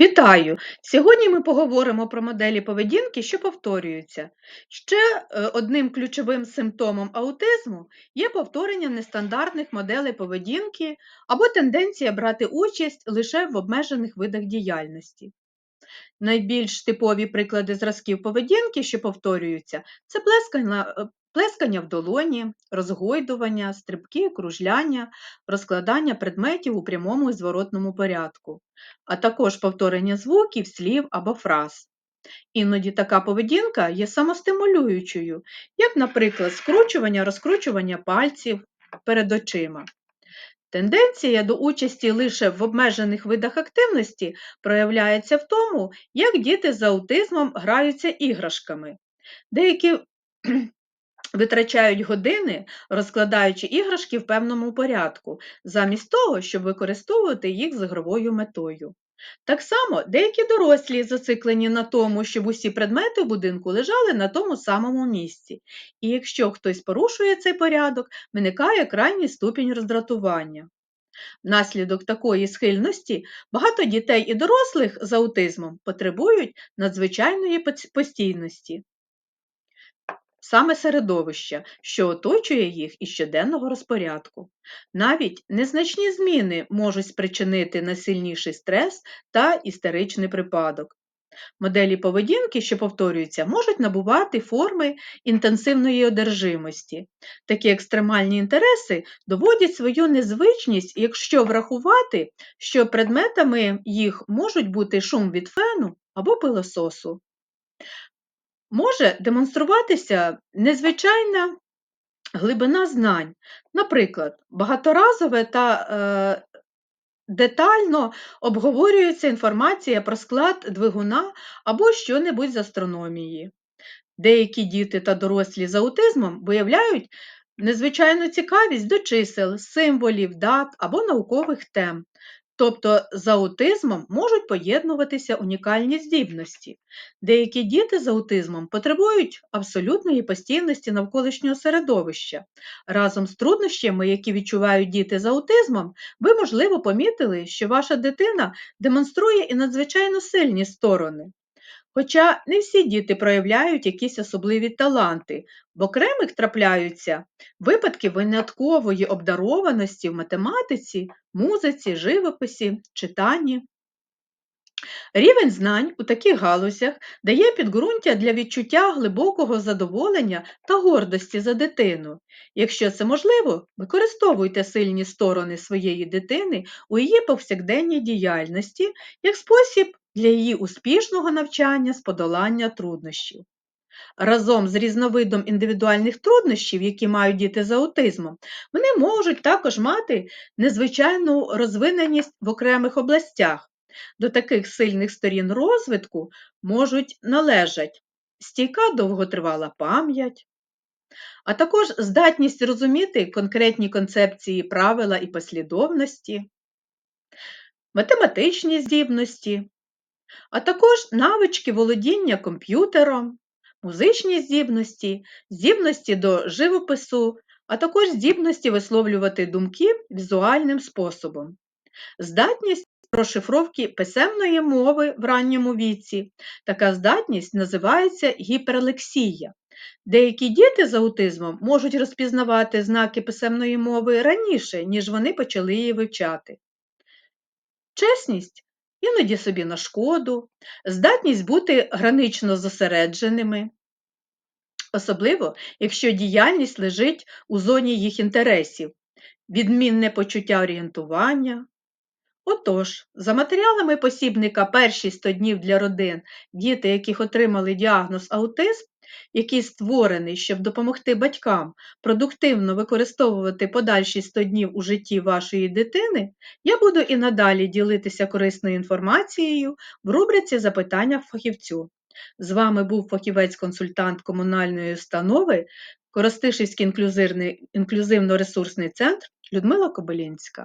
Вітаю! Сьогодні ми поговоримо про моделі поведінки, що повторюються. Ще е, одним ключовим симптомом аутизму є повторення нестандартних моделей поведінки або тенденція брати участь лише в обмежених видах діяльності. Найбільш типові приклади зразків поведінки, що повторюються, це плескання, е, плескання в долоні, розгойдування, стрибки, кружляння, розкладання предметів у прямому і зворотному порядку, а також повторення звуків, слів або фраз. Іноді така поведінка є самостимулюючою, як, наприклад, скручування, розкручування пальців перед очима. Тенденція до участі лише в обмежених видах активності проявляється в тому, як діти з аутизмом граються іграшками. Деякі витрачають години, розкладаючи іграшки в певному порядку, замість того, щоб використовувати їх з ігровою метою. Так само деякі дорослі зациклені на тому, щоб усі предмети в будинку лежали на тому самому місці, і якщо хтось порушує цей порядок, виникає крайній ступінь роздратування. Внаслідок такої схильності багато дітей і дорослих з аутизмом потребують надзвичайної постійності, саме середовища, що оточує їх із щоденного розпорядку. Навіть незначні зміни можуть спричинити найсильніший стрес та істеричний припадок. Моделі поведінки, що повторюються, можуть набувати форми інтенсивної одержимості. Такі екстремальні інтереси доводять свою незвичність, якщо врахувати, що предметами їх можуть бути шум від фену або пилососу. Може демонструватися незвичайна глибина знань, наприклад, багаторазове та е, детально обговорюється інформація про склад двигуна або що-небудь з астрономії. Деякі діти та дорослі з аутизмом виявляють незвичайну цікавість до чисел, символів, дат або наукових тем, Тобто з аутизмом можуть поєднуватися унікальні здібності. Деякі діти з аутизмом потребують абсолютної постійності навколишнього середовища. Разом з труднощами, які відчувають діти з аутизмом, ви, можливо, помітили, що ваша дитина демонструє і надзвичайно сильні сторони. Хоча не всі діти проявляють якісь особливі таланти, в окремих трапляються випадки виняткової обдарованості в математиці, музиці, живописі, читанні. Рівень знань у таких галузях дає підґрунтя для відчуття глибокого задоволення та гордості за дитину. Якщо це можливо, використовуйте сильні сторони своєї дитини у її повсякденній діяльності як спосіб для її успішного навчання з подолання труднощів. Разом з різновидом індивідуальних труднощів, які мають діти з аутизмом, вони можуть також мати незвичайну розвиненість в окремих областях. До таких сильних сторін розвитку можуть належать стійка довготривала пам'ять, а також здатність розуміти конкретні концепції правила і послідовності, математичні здібності, а також навички володіння комп'ютером, музичні здібності, здібності до живопису, а також здібності висловлювати думки візуальним способом, здатність розшифровки писемної мови в ранньому віці. Така здатність називається гіперлексія. Деякі діти з аутизмом можуть розпізнавати знаки писемної мови раніше, ніж вони почали її вивчати. Чесність іноді собі на шкоду, здатність бути гранично зосередженими, особливо, якщо діяльність лежить у зоні їх інтересів, відмінне почуття орієнтування. Отож, за матеріалами посібника перші 100 днів для родин діти, яких отримали діагноз аутизм, який створений, щоб допомогти батькам продуктивно використовувати подальші 100 днів у житті вашої дитини, я буду і надалі ділитися корисною інформацією в рубриці Запитання фахівцю. З вами був фахівець-консультант комунальної установи Коростишівський інклюзивно-ресурсний центр Людмила Кобилінська.